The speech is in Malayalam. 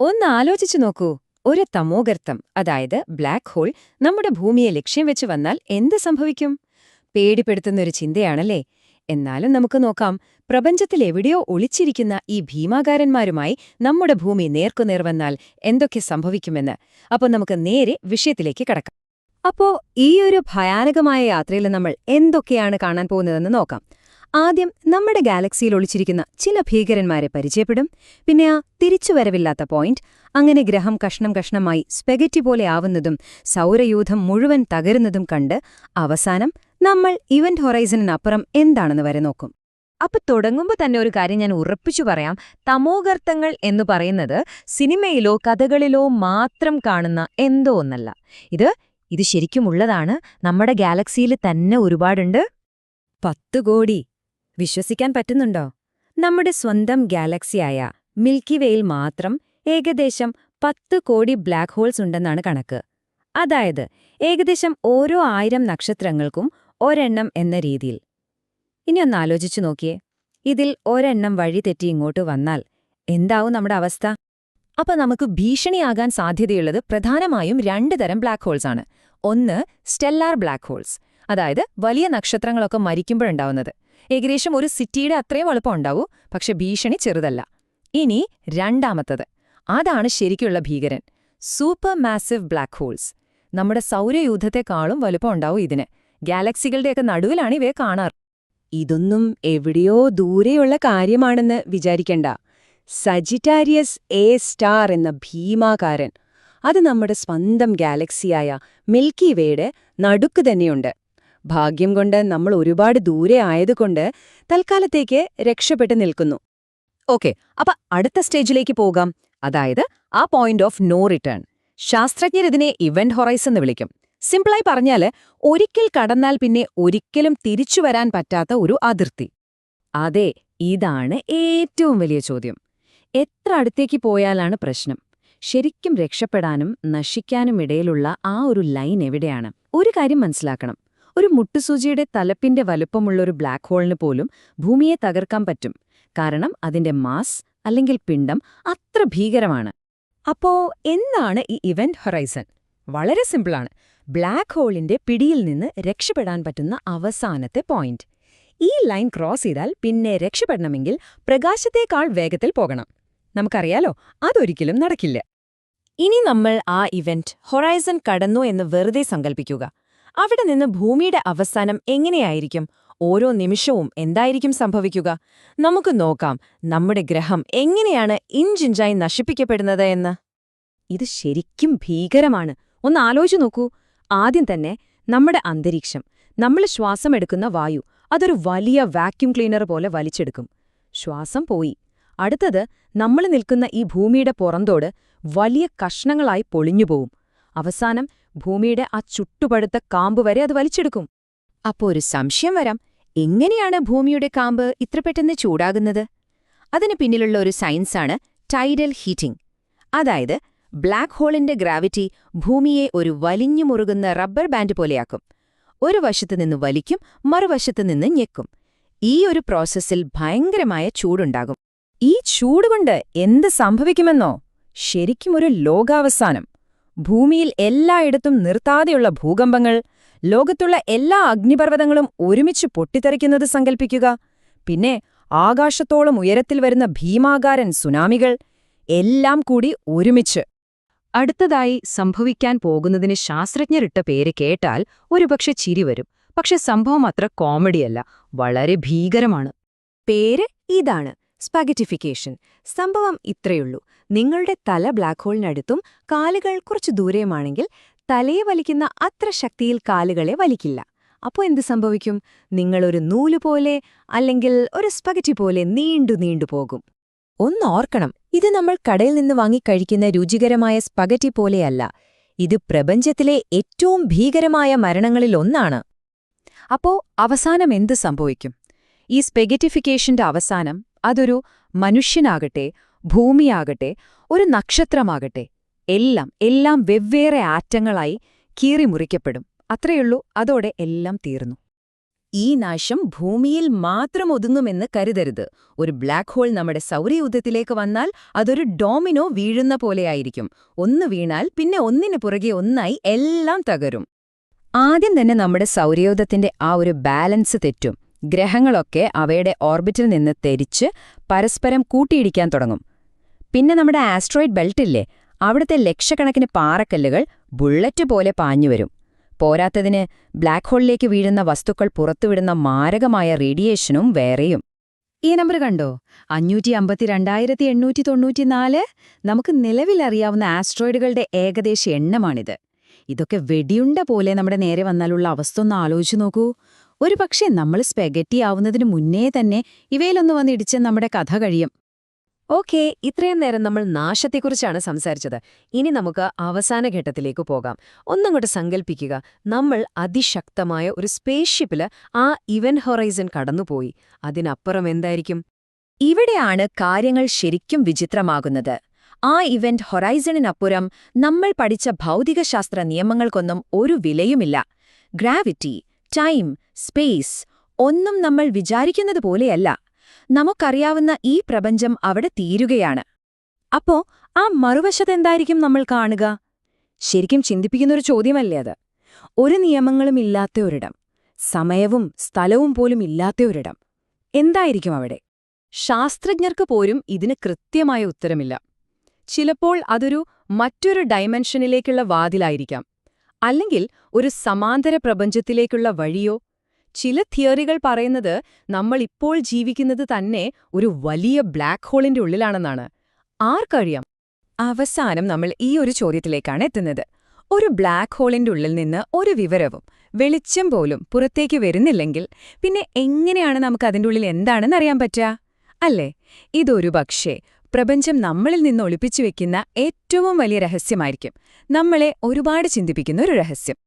ഒന്ന് ആലോചിച്ചു നോക്കൂ. ഒരു തമോഗർത്തം അതായത് ബ്ലാക്ക് ഹോൾ നമ്മുടെ ഭൂമിയെ ലക്ഷ്യം വെച്ച് വന്നാൽ എന്ത് സംഭവിക്കും? പേടിപ്പെടുത്തുന്ന ഒരു ചിന്തയാണല്ലേ? എന്നാലും നമുക്ക് നോക്കാം. പ്രപഞ്ചത്തിൽ എവിടെയോ ഒളിച്ചിരിക്കുന്ന ഈ ഭീമാകാരന്മാരുമായി നമ്മുടെ ഭൂമി നേർക്കുനേർ വന്നാൽ എന്തൊക്കെ സംഭവിക്കുമെന്ന്. അപ്പോൾ നമുക്ക് നേരെ വിഷയത്തിലേക്ക് കടക്കാം. അപ്പോ ഈ ഒരു ഭയാനകമായ യാത്രയിൽ നമ്മൾ എന്തൊക്കെയാണ് കാണാൻ പോകുന്നതെന്ന് നോക്കാം. ആദ്യം നമ്മുടെ ഗാലക്സിയിൽ ഒളിച്ചിരിക്കുന്ന ചില ഭീകരന്മാരെ പരിചയപ്പെടും. പിന്നെ ആ തിരിച്ചുവരവില്ലാത്ത പോയിന്റ് അങ്ങനെ ഗ്രഹം കഷ്ണം കഷ്ണമായി സ്പെഗറ്റി പോലെ ആവുന്നതും സൗരയൂഥം മുഴുവൻ തകരുന്നതും കണ്ട് അവസാനം നമ്മൾ ഇവന്റ് ഹൊറൈസണിനപ്പുറം എന്താണെന്ന് വരെ നോക്കും. അപ്പൊ തുടങ്ങുമ്പോൾ തന്നെ ഒരു കാര്യം ഞാൻ ഉറപ്പിച്ചു പറയാം. തമോഗർത്തങ്ങൾ എന്ന് പറയുന്നത് സിനിമയിലോ കഥകളിലോ മാത്രം കാണുന്ന എന്തോ ഒന്നല്ല. ഇത് ഇത് ശരിക്കുമുള്ളതാണ് നമ്മുടെ ഗാലക്സിയിൽ തന്നെ ഒരുപാടുണ്ട്. പത്ത് കോടി. വിശ്വസിക്കാൻ പറ്റുന്നുണ്ടോ? നമ്മുടെ സ്വന്തം ഗാലക്സിയായ മിൽക്കി വേയിൽ മാത്രം ഏകദേശം പത്ത് കോടി ബ്ലാക്ക് ഹോൾസ് ഉണ്ടെന്നാണ് കണക്ക്. അതായത് ഏകദേശം ഓരോ ആയിരം നക്ഷത്രങ്ങൾക്കും ഒരെണ്ണം എന്ന രീതിയിൽ. ഇനി ഒന്ന് ആലോചിച്ചു നോക്കിയേ. ഇതിൽ ഒരെണ്ണം വഴി തെറ്റി ഇങ്ങോട്ട് വന്നാൽ എന്താവും നമ്മുടെ അവസ്ഥ? അപ്പൊ നമുക്ക് ഭീഷണിയാകാൻ സാധ്യതയുള്ളത് പ്രധാനമായും രണ്ട് തരം ബ്ലാക്ക് ഹോൾസ് ആണ്. ഒന്ന് സ്റ്റെല്ലാർ ബ്ലാക്ക് ഹോൾസ് അതായത് വലിയ നക്ഷത്രങ്ങളൊക്കെ മരിക്കുമ്പോഴുണ്ടാവുന്നത്. ഏകദേശം ഒരു സിറ്റിയുടെ അത്രയും വലുപ്പം ഉണ്ടാവൂ പക്ഷെ ഭീഷണി ചെറുതല്ല. ഇനി രണ്ടാമത്തത്. അതാണ് ശരിക്കുള്ള ഭീകരൻ. Super massive black holes. നമ്മുടെ സൗരയൂഥത്തെക്കാളും വലുപ്പം ഉണ്ടാവും ഇതിന്. ഗാലക്സികളുടെയൊക്കെ നടുവിലാണ് ഇവയെ കാണാറ്. ഇതൊന്നും എവിടെയോ ദൂരെയുള്ള കാര്യമാണെന്ന് വിചാരിക്കണ്ട. സജിറ്റാരിയസ് എ സ്റ്റാർ എന്ന ഭീമാകാരൻ. അത് നമ്മുടെ സ്വന്തം ഗാലക്സിയായ മിൽക്കി വേയുടെ നടുക്ക് തന്നെയുണ്ട്. ഭാഗ്യം കൊണ്ട് നമ്മൾ ഒരുപാട് ദൂരെ ആയതുകൊണ്ട് തൽക്കാലത്തേക്ക് രക്ഷപ്പെട്ട് നിൽക്കുന്നു. ഓക്കെ അപ്പൊ അടുത്ത സ്റ്റേജിലേക്ക് പോകാം. അതായത് ആ പോയിന്റ് ഓഫ് നോ റിട്ടേൺ ശാസ്ത്രജ്ഞർ ഇതിനെ ഇവന്റ് ഹൊറൈസ് എന്ന് വിളിക്കും. സിംപിളായി പറഞ്ഞാൽ ഒരിക്കൽ കടന്നാൽ പിന്നെ ഒരിക്കലും തിരിച്ചു വരാൻ പറ്റാത്ത ഒരു അതിർത്തി. അതെ ഇതാണ് ഏറ്റവും വലിയ ചോദ്യം. എത്ര അടുത്തേക്ക് പോയാലാണ് പ്രശ്നം? ശരിക്കും രക്ഷപ്പെടാനും നശിക്കാനും ഇടയിലുള്ള ആ ഒരു ലൈൻ എവിടെയാണ്? ഒരു കാര്യം മനസ്സിലാക്കണം. ഒരു മുട്ടുസൂചിയുടെ തലപ്പിന്റെ വലുപ്പമുള്ള ഒരു ബ്ലാക്ക് ഹോളിന് പോലും ഭൂമിയെ തകർക്കാൻ പറ്റും. കാരണം അതിന്റെ മാസ് അല്ലെങ്കിൽ പിണ്ഡം അത്ര ഭീകരമാണ്. അപ്പോ എന്താണ് ഈ ഇവന്റ് ഹൊറൈസൺ വളരെ സിമ്പിളാണ് ബ്ലാക്ക് ഹോളിന്റെ പിടിയിൽ നിന്ന് രക്ഷപ്പെടാൻ പറ്റുന്ന അവസാനത്തെ പോയിന്റ് ഈ ലൈൻ ക്രോസ് ചെയ്താൽ പിന്നെ രക്ഷപ്പെടണമെങ്കിൽ പ്രകാശത്തേക്കാൾ വേഗത്തിൽ പോകണം. നമുക്കറിയാലോ അതൊരിക്കലും നടക്കില്ല. ഇനി നമ്മൾ ആ ഇവന്റ് ഹൊറൈസൺ കടന്നു എന്ന് വെറുതെ സങ്കൽപ്പിക്കുക. അവിടെ നിന്ന് ഭൂമിയുടെ അവസാനം എങ്ങനെയായിരിക്കും? ഓരോ നിമിഷവും എന്തായിരിക്കും സംഭവിക്കുക? നമുക്ക് നോക്കാം നമ്മുടെ ഗ്രഹം എങ്ങനെയാണ് ഇഞ്ചിഞ്ചായി നശിപ്പിക്കപ്പെടുന്നത് എന്ന്. ഇത് ശരിക്കും ഭീകരമാണ്. ഒന്ന് ആലോചിച്ചു നോക്കൂ. ആദ്യം തന്നെ നമ്മുടെ അന്തരീക്ഷം നമ്മൾ ശ്വാസമെടുക്കുന്ന വായു അതൊരു വലിയ വാക്യൂം ക്ലീനർ പോലെ വലിച്ചെടുക്കും. ശ്വാസം പോയി. അടുത്തത് നമ്മൾ നിൽക്കുന്ന ഈ ഭൂമിയുടെ പുറന്തോട് വലിയ കഷ്ണങ്ങളായി പൊളിഞ്ഞുപോവും. അവസാനം ഭൂമിയുടെ ആ ചുട്ടുപഴുത്ത കാമ്പ് വരെ അത് വലിച്ചെടുക്കും. അപ്പോൾ ഒരു സംശയം വരാം എങ്ങനെയാണ് ഭൂമിയുടെ കാമ്പ് ഇത്ര പെട്ടെന്ന് ചൂടാകുന്നത്? അതിന് പിന്നിലുള്ള ഒരു സയൻസാണ് ടൈഡൽ ഹീറ്റിംഗ് അതായത് ബ്ലാക്ക് ഹോളിന്റെ ഗ്രാവിറ്റി ഭൂമിയെ ഒരു വലിഞ്ഞു മുറുകുന്ന റബ്ബർ ബാൻഡ് പോലെയാക്കും. ഒരു വശത്ത് നിന്ന് വലിക്കും മറുവശത്ത് നിന്ന് ഞെക്കും. ഈ ഒരു പ്രോസസ്സിൽ ഭയങ്കരമായ ചൂടുണ്ടാകും. ഈ ചൂടുകൊണ്ട് എന്ത് സംഭവിക്കുമെന്നോ? ശരിക്കും ഒരു ലോകാവസാനം. ഭൂമിയിൽ എല്ലായിടത്തും നിർത്താതെയുള്ള ഭൂകമ്പങ്ങൾ ലോകത്തുള്ള എല്ലാ അഗ്നിപർവതങ്ങളും ഒരുമിച്ച് പൊട്ടിത്തെറിക്കുന്നത് സങ്കൽപ്പിക്കുക പിന്നെ ആകാശത്തോളം ഉയരത്തിൽ വരുന്ന ഭീമാകാരൻ സുനാമികൾ എല്ലാം കൂടി ഒരുമിച്ച്. അടുത്തതായി സംഭവിക്കാൻ പോകുന്നതിന് ശാസ്ത്രജ്ഞരിട്ട പേര് കേട്ടാൽ ഒരുപക്ഷെ ചിരി വരും. പക്ഷെ സംഭവം അത്ര കോമഡിയല്ല വളരെ ഭീകരമാണ്. പേര് ഇതാണ്. സ്പഗറ്റിഫിക്കേഷൻ. സംഭവം ഇത്രയുള്ളൂ. നിങ്ങളുടെ തല ബ്ലാക്ക് ഹോളിനടുത്തും കാലുകൾ കുറച്ച് ദൂരെയുമാണെങ്കിൽ തലയെ വലിക്കുന്ന അത്ര ശക്തിയിൽ കാലുകളെ വലിക്കില്ല. അപ്പോൾ എന്ത് സംഭവിക്കും? നിങ്ങളൊരു നൂലുപോലെ അല്ലെങ്കിൽ ഒരു സ്പഗറ്റി പോലെ നീണ്ടു നീണ്ടു പോകും. ഒന്നോർക്കണം ഇത് നമ്മൾ കടയിൽ നിന്ന് വാങ്ങിക്കഴിക്കുന്ന രുചികരമായ സ്പഗറ്റി പോലെയല്ല. ഇത് പ്രപഞ്ചത്തിലെ ഏറ്റവും ഭീകരമായ മരണങ്ങളിലൊന്നാണ് അപ്പോ അവസാനം എന്ത് സംഭവിക്കും? ഈ സ്പെഗറ്റിഫിക്കേഷന്റെ അവസാനം അതൊരു മനുഷ്യനാകട്ടെ ഭൂമിയാകട്ടെ ഒരു നക്ഷത്രമാകട്ടെ എല്ലാം എല്ലാം വെവ്വേറെ ആറ്റങ്ങളായി കീറിമുറിക്കപ്പെടും. അത്രയുള്ളൂ അതോടെ എല്ലാം തീർന്നു. ഈ നാശം ഭൂമിയിൽ മാത്രം ഒതുങ്ങുമെന്ന് കരുതരുത്. ഒരു ബ്ലാക്ക് ഹോൾ നമ്മുടെ സൗരയൂഥത്തിലേക്ക് വന്നാൽ അതൊരു ഡോമിനോ വീഴുന്ന പോലെയായിരിക്കും. ഒന്ന് വീണാൽ പിന്നെ ഒന്നിനു പുറകെ ഒന്നായി എല്ലാം തകരും. ആദ്യം തന്നെ നമ്മുടെ സൗരയൂഥത്തിന്റെ ആ ഒരു ബാലൻസ് തെറ്റും. ഗ്രഹങ്ങളൊക്കെ അവയുടെ ഓർബിറ്റിൽ നിന്ന് തെരിച്ച് പരസ്പരം കൂട്ടിയിടിക്കാൻ തുടങ്ങും. പിന്നെ നമ്മുടെ ആസ്ട്രോയിഡ് ബെൽറ്റില്ലേ അവിടുത്തെ ലക്ഷക്കണക്കിന് പാറക്കല്ലുകൾ ബുള്ളറ്റ് പോലെ പാഞ്ഞുവരും പോരാത്തതിന് ബ്ലാക്ക് ഹോളിലേക്ക് വീഴുന്ന വസ്തുക്കൾ പുറത്തുവിടുന്ന മാരകമായ റേഡിയേഷനും വേറെയും. ഈ നമ്പർ കണ്ടോ? അഞ്ഞൂറ്റി അമ്പത്തിരണ്ടായിരത്തി എണ്ണൂറ്റി തൊണ്ണൂറ്റിനാല് നമുക്ക് നിലവിലറിയാവുന്ന ആസ്ട്രോയിഡുകളുടെ ഏകദേശ എണ്ണമാണിത്. ഇതൊക്കെ വെടിയുണ്ട പോലെ നമ്മുടെ നേരെ വന്നാലുള്ള അവസ്ഥ ഒന്ന് ആലോചിച്ചു നോക്കൂ. ഒരു പക്ഷേ നമ്മൾ സ്പെഗറ്റി ആവുന്നതിന് മുന്നേ തന്നെ ഇവയിലൊന്ന് വന്നിടിച്ച് നമ്മുടെ കഥ കഴിയും. ഓക്കെ ഇത്രയും നേരം നമ്മൾ നാശത്തെക്കുറിച്ചാണ് സംസാരിച്ചത്. ഇനി നമുക്ക് അവസാന ഘട്ടത്തിലേക്ക് പോകാം. ഒന്നങ്ങോട്ട് സങ്കല്പിക്കുക നമ്മൾ അതിശക്തമായ ഒരു സ്പേസ്ഷിപ്പിൽ ആ ഇവൻ ഹൊറൈസൺ കടന്നുപോയി. അതിനപ്പുറം എന്തായിരിക്കും? ഇവിടെയാണ് കാര്യങ്ങൾ ശരിക്കും വിചിത്രമാകുന്നത്. ആ ഇവന്റ് ഹൊറൈസണിനപ്പുറം നമ്മൾ പഠിച്ച ഭൗതികശാസ്ത്ര നിയമങ്ങൾക്കൊന്നും ഒരു വിലയുമില്ല. ഗ്രാവിറ്റി ടൈം സ്പേസ് ഒന്നും നമ്മൾ വിചാരിക്കുന്നത് പോലെയല്ല. നമുക്കറിയാവുന്ന ഈ പ്രപഞ്ചം അവിടെ തീരുകയാണ്. അപ്പോ ആ മറുവശത്തെന്തായിരിക്കും നമ്മൾ കാണുക? ശരിക്കും ചിന്തിപ്പിക്കുന്നൊരു ചോദ്യമല്ലേ അത്? ഒരു നിയമങ്ങളും ഇല്ലാത്ത ഒരിടം സമയവും സ്ഥലവും പോലും ഇല്ലാത്ത ഒരിടം എന്തായിരിക്കും അവിടെ? ശാസ്ത്രജ്ഞർക്ക് പോലും ഇതിന് കൃത്യമായ ഉത്തരമില്ല. ചിലപ്പോൾ അതൊരു മറ്റൊരു ഡൈമെൻഷനിലേക്കുള്ള വാതിലായിരിക്കാം. അല്ലെങ്കിൽ ഒരു സമാന്തര പ്രപഞ്ചത്തിലേക്കുള്ള വഴിയോ? ചില തിയറികൾ പറയുന്നത് നമ്മൾ ഇപ്പോൾ ജീവിക്കുന്നത് തന്നെ ഒരു വലിയ ബ്ലാക്ക് ഹോളിന്റെ ഉള്ളിലാണെന്നാണ്. ആർക്കറിയാം? അവസാനം നമ്മൾ ഈ ഒരു ചോദ്യത്തിലേക്കാണ് എത്തുന്നത്. ഒരു ബ്ലാക്ക് ഹോളിന്റെ ഉള്ളിൽ നിന്ന് ഒരു വിവരവും വെളിച്ചം പോലും പുറത്തേക്ക് വരുന്നില്ലെങ്കിൽ പിന്നെ എങ്ങനെയാണ് നമുക്ക് അതിന്റെ ഉള്ളിൽ എന്താണെന്ന് അറിയാൻ പറ്റുക? അല്ലേ? ഇതൊരു പക്ഷേ പ്രപഞ്ചം നമ്മളിൽ നിന്ന് ഒളിപ്പിച്ചു വെക്കുന്ന ഏറ്റവും വലിയ രഹസ്യമായിരിക്കും. നമ്മളെ ഒരുപാട് ചിന്തിപ്പിക്കുന്ന ഒരു രഹസ്യം.